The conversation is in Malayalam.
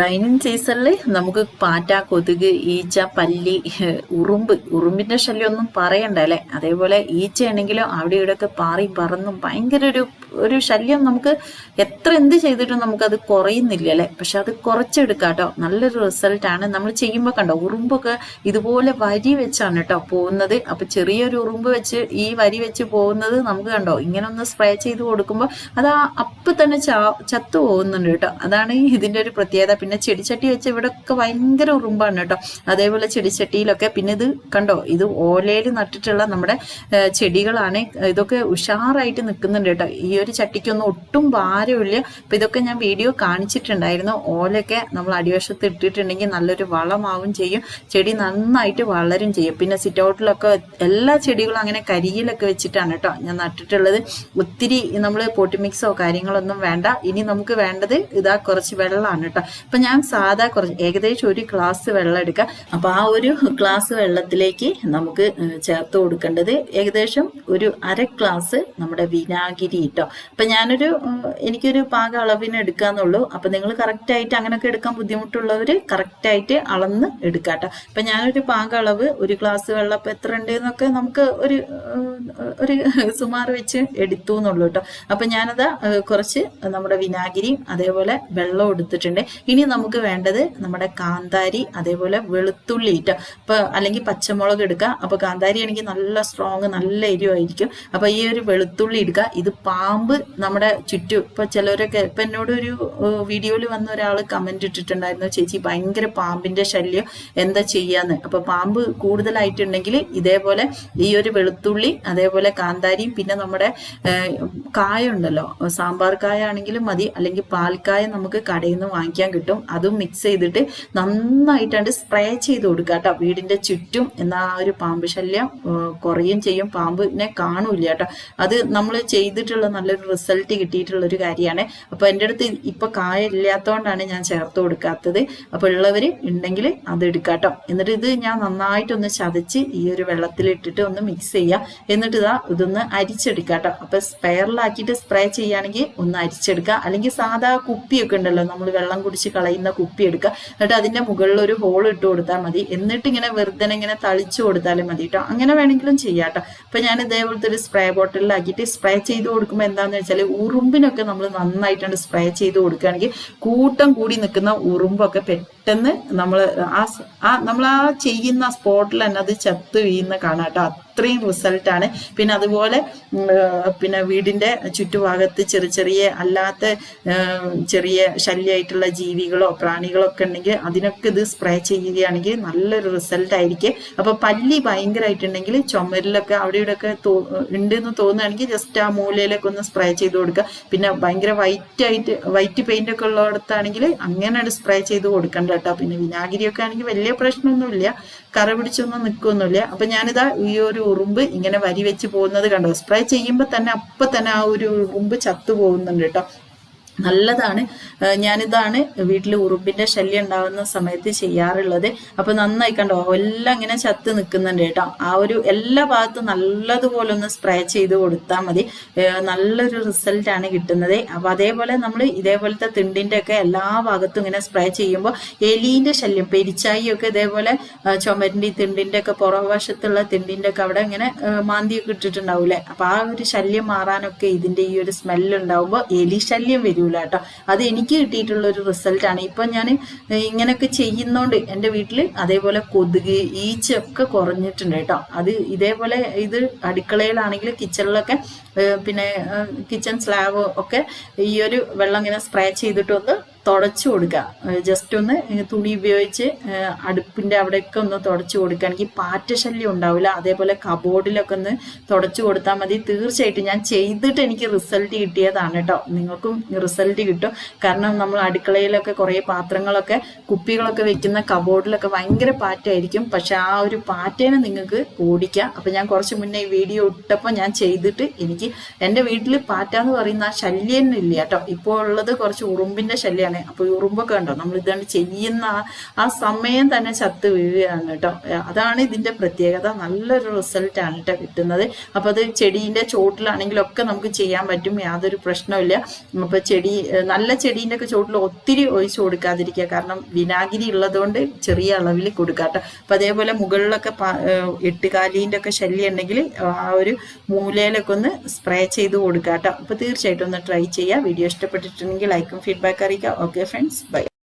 റൈനിങ് സീസണിൽ നമുക്ക് പാറ്റ കൊതുക് ഈച്ച പല്ലി ഉറുമ്പ് ഉറുമ്പിന്റെ ശല്യം ഒന്നും പറയണ്ട അതേപോലെ ഈച്ചയാണെങ്കിലും അവിടെ ഇവിടെയൊക്കെ പാറി പറന്നും ഭയങ്കര ഒരു ഒരു ശല്യം നമുക്ക് എത്ര എന്ത് ചെയ്തിട്ടും നമുക്കത് കുറയുന്നില്ല അല്ലേ? പക്ഷെ അത് കുറച്ചെടുക്കാം കേട്ടോ നല്ലൊരു റിസൾട്ടാണ് നമ്മൾ ചെയ്യുമ്പോൾ കണ്ടോ ഉറുമ്പൊക്കെ ഇതുപോലെ വരി വെച്ചാണ് കേട്ടോ പോകുന്നത്. അപ്പൊ ചെറിയൊരു ഉറുമ്പ് വെച്ച് ഈ വരി വെച്ച് പോകുന്നത് നമുക്ക് കണ്ടോ ഇങ്ങനെ ഒന്ന് സ്പ്രേ ചെയ്ത് കൊടുക്കുമ്പോൾ അത് അപ്പം തന്നെ ചത്തു പോകുന്നുണ്ട് കേട്ടോ. അതാണ് ഇതിന്റെ ഒരു പ്രത്യേകത. പിന്നെ ചെടിച്ചട്ടി വെച്ച് ഇവിടെയൊക്കെ ഭയങ്കര ഉറുമ്പാണ് കേട്ടോ. അതേപോലെ ചെടിച്ചട്ടിയിലൊക്കെ പിന്നെ ഇത് കണ്ടോ ഇത് ഓലയിൽ നട്ടിട്ടുള്ള നമ്മുടെ ചെടികളാണ്. ഇതൊക്കെ ഉഷാറായിട്ട് നിൽക്കുന്നുണ്ട് കേട്ടോ. ഈ ഒരു ചട്ടിക്കൊന്നും ഒട്ടും ഭാരമില്ല. അപ്പൊ ഇതൊക്കെ ഞാൻ വീഡിയോ കാണിച്ചിട്ടുണ്ടായിരുന്നു. ഓലൊക്കെ നമ്മൾ അടിവശത്ത് ഇട്ടിട്ടുണ്ടെങ്കിൽ നല്ലൊരു വളമാവും ചെയ്യും. ചെടി നന്നായിട്ട് വളരും ചെയ്യും. പിന്നെ സിറ്റൗട്ടിലൊക്കെ എല്ലാ ചെടികളും അങ്ങനെ കരിയിലൊക്കെ വെച്ചിട്ടാണ് കേട്ടോ ഞാൻ നട്ടിട്ടുള്ളത്. ഒത്തിരി നമ്മൾ പോട്ടി മിക്സോ കാര്യങ്ങളൊന്നും വേണ്ട. ഇനി നമുക്ക് വേണ്ടത് ഇതാ കുറച്ച് വെള്ളമാണ് കേട്ടോ. അപ്പൊ ഞാൻ സാധാ കുറച്ച് ഏകദേശം ഒരു ഗ്ലാസ് വെള്ളം എടുക്കുക അപ്പൊ ആ ഒരു ഗ്ലാസ് വെള്ളത്തിലേക്ക് നമുക്ക് ചേർത്ത് കൊടുക്കേണ്ടത് ഏകദേശം ഒരു അര ഗ്ലാസ് നമ്മുടെ വിനാഗിരി കേട്ടോ. അപ്പൊ ഞാനൊരു എനിക്കൊരു പാക അളവിന് എടുക്കാന്നുള്ളൂ. അപ്പൊ നിങ്ങൾ കറക്റ്റ് ആയിട്ട് അങ്ങനെയൊക്കെ എടുക്കാൻ ബുദ്ധിമുട്ടുള്ളവർ കറക്റ്റ് ആയിട്ട് അളന്ന് എടുക്കാട്ടോ. അപ്പൊ ഞാനൊരു പാക അളവ് ഒരു ഗ്ലാസ് വെള്ളം അപ്പൊ എത്ര ഉണ്ട് എന്നൊക്കെ നമുക്ക് ഒരു ഒരു സുമാർ വെച്ച് എടുത്തു എന്നുള്ളൂ കേട്ടോ. അപ്പൊ ഞാനത് കുറച്ച് നമ്മുടെ വിനാഗിരിയും അതേപോലെ വെള്ളം എടുത്തിട്ടുണ്ട്. ഇനി നമുക്ക് വേണ്ടത് നമ്മുടെ കാന്താരി അതേപോലെ വെളുത്തുള്ളി കേട്ടോ അപ്പൊ അല്ലെങ്കിൽ പച്ചമുളക് എടുക്കുക അപ്പൊ കാന്താരി ആണെങ്കിൽ നല്ല സ്ട്രോങ് നല്ല എരിവായിരിക്കും. അപ്പൊ ഈ ഒരു വെളുത്തുള്ളി എടുക്കുക ഇത് പാമ്പ് നമ്മുടെ ചുറ്റും ഇപ്പൊ ചിലരൊക്കെ ഇപ്പൊ എന്നോട് ഒരു വീഡിയോയിൽ വന്ന ഒരാൾ കമന്റ് ഇട്ടിട്ടുണ്ടായിരുന്നു ചേച്ചി ഭയങ്കര പാമ്പിന്റെ ശല്യം എന്താ ചെയ്യാന്ന്? അപ്പൊ പാമ്പ് കൂടുതലായിട്ടുണ്ടെങ്കിൽ ഇതേപോലെ ഈ ഒരു വെളുത്തുള്ളി അതേപോലെ കാന്താരിയും പിന്നെ നമ്മുടെ കായ ഉണ്ടല്ലോ സാമ്പാർ കായ ആണെങ്കിലും മതി അല്ലെങ്കിൽ പാൽക്കായ നമുക്ക് കടയിൽ നിന്ന് വാങ്ങിക്കാൻ കിട്ടും അതും മിക്സ് ചെയ്തിട്ട് നന്നായിട്ടാണ്ട് സ്പ്രേ ചെയ്ത് കൊടുക്കുക കേട്ടോ. വീടിന്റെ ചുറ്റും എന്നാ ആ ഒരു പാമ്പ് ശല്യം കുറയും ചെയ്യും. പാമ്പിനെ കാണൂല കേട്ടോ. അത് നമ്മൾ ചെയ്തിട്ടുള്ള നല്ലൊരു റിസൾട്ട് കിട്ടിയിട്ടുള്ള ഒരു കാര്യമാണ്. അപ്പൊ എന്റെ അടുത്ത് ഇപ്പൊ കായ ഇല്ലാത്തതുകൊണ്ടാണ് ഞാൻ ചേർത്ത് കൊടുക്കാത്തത്. അപ്പൊ ഉള്ളവര് ഉണ്ടെങ്കിൽ അത് എടുക്കാട്ടോ. എന്നിട്ട് ഇത് ഞാൻ നന്നായിട്ടൊന്ന് ചതച്ച് ഈ ഒരു വെള്ളത്തിലിട്ടിട്ട് ഒന്ന് മിക്സ് ചെയ്യാം. എന്നിട്ട് ഇതാ ഇതൊന്ന് അരിച്ചെടുക്കാട്ടോ. അപ്പൊ സ്പെയറിലാക്കിയിട്ട് സ്പ്രേ ചെയ്യുകയാണെങ്കിൽ ഒന്ന് അരിച്ചെടുക്കുക. അല്ലെങ്കിൽ സാധാ കുപ്പിയൊക്കെ ഉണ്ടല്ലോ നമ്മൾ വെള്ളം കുടിച്ച് കളയുന്ന കുപ്പി എടുക്കുക. എന്നിട്ട് അതിന്റെ മുകളിൽ ഒരു ഹോൾ ഇട്ട് കൊടുത്താൽ മതി. എന്നിട്ട് ഇങ്ങനെ വെറുതെ ഇങ്ങനെ തളിച്ചു കൊടുത്താലും മതി കേട്ടോ അങ്ങനെ വേണമെങ്കിലും ചെയ്യാട്ടോ അപ്പൊ ഞാൻ ഇതേപോലത്തെ ഒരു സ്പ്രേ ബോട്ടിലാക്കിയിട്ട് സ്പ്രേ ചെയ്ത് കൊടുക്കുമ്പോൾ എന്താന്ന് വെച്ചാൽ ഉറുമ്പിനൊക്കെ നമ്മൾ നന്നായിട്ടുണ്ട് സ്പ്രേ ചെയ്ത് കൊടുക്കുകയാണെങ്കിൽ കൂട്ടം കൂടി നിൽക്കുന്ന ഉറുമ്പൊക്കെ പെട്ടെന്ന് നമ്മൾ ആ ആ നമ്മൾ ആ ചെയ്യുന്ന സ്പോട്ടിൽ തന്നെ അത് ചത്ത് വീഴുന്ന കാണാം കേട്ടോ. അത്രയും റിസൾട്ടാണ് പിന്നെ അതുപോലെ പിന്നെ വീടിന്റെ ചുറ്റുഭാഗത്ത് ചെറിയ ചെറിയ അല്ലാത്ത ചെറിയ ശല്യമായിട്ടുള്ള ജീവികളോ പ്രാണികളോ ഒക്കെ ഉണ്ടെങ്കിൽ അതിനൊക്കെ ഇത് സ്പ്രേ ചെയ്യുകയാണെങ്കിൽ നല്ലൊരു റിസൾട്ട് ആയിരിക്കും. അപ്പൊ പല്ലി ഭയങ്കരമായിട്ടുണ്ടെങ്കിൽ ചുമരിലൊക്കെ അവിടെ ഇവിടെ ഒക്കെ ഉണ്ട് എന്ന് തോന്നുകയാണെങ്കിൽ ജസ്റ്റ് ആ മൂലയിലൊക്കെ ഒന്ന് സ്പ്രേ ചെയ്ത് കൊടുക്കുക. പിന്നെ ഭയങ്കര വൈറ്റ് ആയിട്ട് വൈറ്റ് പെയിന്റ് ഒക്കെ ഉള്ളിടത്താണെങ്കിൽ അങ്ങനെ സ്പ്രേ ചെയ്ത് കൊടുക്കണ്ട കേട്ടോ പിന്നെ വിനാഗിരിയൊക്കെ ആണെങ്കിൽ വലിയ പ്രശ്നമൊന്നുമില്ല. കറ പിടിച്ചൊന്നും നിൽക്കുമൊന്നുമില്ല അപ്പൊ ഞാനിതാ ഈ ഒരു ഉറുമ്പ് ഇങ്ങനെ വരി വെച്ച് പോകുന്നത് കണ്ടോ? സ്പ്രേ ചെയ്യുമ്പോൾ തന്നെ അപ്പൊ തന്നെ ആ ഒരു ഉറുമ്പ് ചത്തു പോകുന്നുണ്ട് കേട്ടോ. നല്ലതാണ്. ഞാനിതാണ് വീട്ടിൽ ഉറുമ്പിന്റെ ശല്യം ഉണ്ടാകുന്ന സമയത്ത് ചെയ്യാറുള്ളത്. അപ്പൊ നന്നായി കണ്ടോ? എല്ലാം ഇങ്ങനെ ചത്ത് നിൽക്കുന്നുണ്ട് കേട്ടോ. ആ ഒരു എല്ലാ ഭാഗത്തും നല്ലതുപോലെ ഒന്ന് സ്പ്രേ ചെയ്ത് കൊടുത്താൽ മതി. നല്ലൊരു റിസൾട്ട് ആണ് കിട്ടുന്നത്. അപ്പൊ അതേപോലെ നമ്മൾ ഇതേപോലത്തെ തിണ്ടിന്റെ ഒക്കെ എല്ലാ ഭാഗത്തും ഇങ്ങനെ സ്പ്രേ ചെയ്യുമ്പോൾ എലീന്റെ ശല്യം പെരിച്ചായി ഒക്കെ ഇതേപോലെ ചുമരിന്റെ തിണ്ടിന്റെ ഒക്കെ പുറവശത്തുള്ള തിണ്ടിന്റെ ഒക്കെ അവിടെ ഇങ്ങനെ മാന്തിയൊക്കെ ഇട്ടിട്ടുണ്ടാവൂലേ അപ്പൊ ആ ഒരു ശല്യം മാറാനൊക്കെ ഇതിന്റെ ഈ ഒരു സ്മെല്ലുണ്ടാവുമ്പോൾ എലി ശല്യം വരൂല കേട്ടോ. അത് എനിക്ക് കിട്ടിയിട്ടുള്ള ഒരു റിസൾട്ട് ആണ്. ഇപ്പൊ ഞാൻ ഇങ്ങനെയൊക്കെ ചെയ്യുന്നോണ്ട് എന്റെ വീട്ടിൽ അതേപോലെ കൊതുക് ഈച്ചൊക്കെ കുറഞ്ഞിട്ടുണ്ട് കേട്ടോ. അത് ഇതേപോലെ ഇത് അടുക്കളയിലാണെങ്കിൽ കിച്ചണിലൊക്കെ പിന്നെ കിച്ചൺ സ്ലാബ് ഒക്കെ ഈ ഒരു വെള്ളം ഇങ്ങനെ സ്പ്രേ ചെയ്തിട്ടൊന്ന് തുടച്ചു കൊടുക്കുക ജസ്റ്റ് ഒന്ന് തുണി ഉപയോഗിച്ച് അടുപ്പിന്റെ അവിടെയൊക്കെ ഒന്ന് തുടച്ചു കൊടുക്കുകയാണെങ്കിൽ പാറ്റ ശല്യം ഉണ്ടാവില്ല. അതേപോലെ കബോർഡിലൊക്കെ ഒന്ന് തുടച്ചു കൊടുത്താൽ മതി. തീർച്ചയായിട്ടും ഞാൻ ചെയ്തിട്ട് എനിക്ക് റിസൾട്ട് കിട്ടിയതാണ് കേട്ടോ. നിങ്ങൾക്കും റിസൾട്ട് കിട്ടും. കാരണം നമ്മൾ അടുക്കളയിലൊക്കെ കുറേ പാത്രങ്ങളൊക്കെ കുപ്പികളൊക്കെ വെക്കുന്ന കബോർഡിലൊക്കെ ഭയങ്കര പാറ്റായിരിക്കും. പക്ഷെ ആ ഒരു പാറ്റേനെ നിങ്ങൾക്ക് ഓടിക്കാം. അപ്പൊ ഞാൻ കുറച്ച് മുന്നേ ഈ വീഡിയോ ഇട്ടപ്പോൾ ഞാൻ ചെയ്തിട്ട് എനിക്ക് എന്റെ വീട്ടിൽ പാറ്റ എന്ന് പറയുന്ന ആ ശല്യം ഇല്ല കേട്ടോ. ഇപ്പോൾ ഉള്ളത് കുറച്ച് ഉറുമ്പിന്റെ ശല്യമാണ് ചെയ്യുന്നത് അപ്പോൾ ഉറുമ്പൊക്കെ ഉണ്ടോ നമ്മൾ ഇതാണ് ചെയ്യുന്ന ആ- സമയം തന്നെ ചത്ത് വീഴുകയാണ് കേട്ടോ. അതാണ് ഇതിന്റെ പ്രത്യേകത. നല്ലൊരു റിസൾട്ടാണ് കേട്ടോ കിട്ടുന്നത്. അപ്പോൾ അത് ചെടീന്റെ ചോട്ടിലാണെങ്കിലൊക്കെ നമുക്ക് ചെയ്യാൻ പറ്റും. യാതൊരു പ്രശ്നമില്ല അപ്പോൾ ചെടി നല്ല ചെടീന്റെ ഒക്കെ ചോട്ടിൽ ഒത്തിരി ഒഴിച്ചു കൊടുക്കാതിരിക്കുക. കാരണം വിനാഗിരി ഉള്ളതുകൊണ്ട് ചെറിയ അളവിൽ കൊടുക്കാം കേട്ടോ. അപ്പം അതേപോലെ മുകളിലൊക്കെ എട്ടുകാലീന്റെ ഒക്കെ ശല്യം ഉണ്ടെങ്കിൽ ആ ഒരു മൂലയിലൊക്കെ ഒന്ന് സ്പ്രേ ചെയ്ത് കൊടുക്കാം കേട്ടോ. അപ്പോൾ തീർച്ചയായിട്ടും ഒന്ന് ട്രൈ ചെയ്യുക. വീഡിയോ ഇഷ്ടപ്പെട്ടിട്ടുണ്ടെങ്കിൽ ലൈക്കും ഫീഡ്ബാക്ക് അറിയിക്കുക. okay friends. Bye.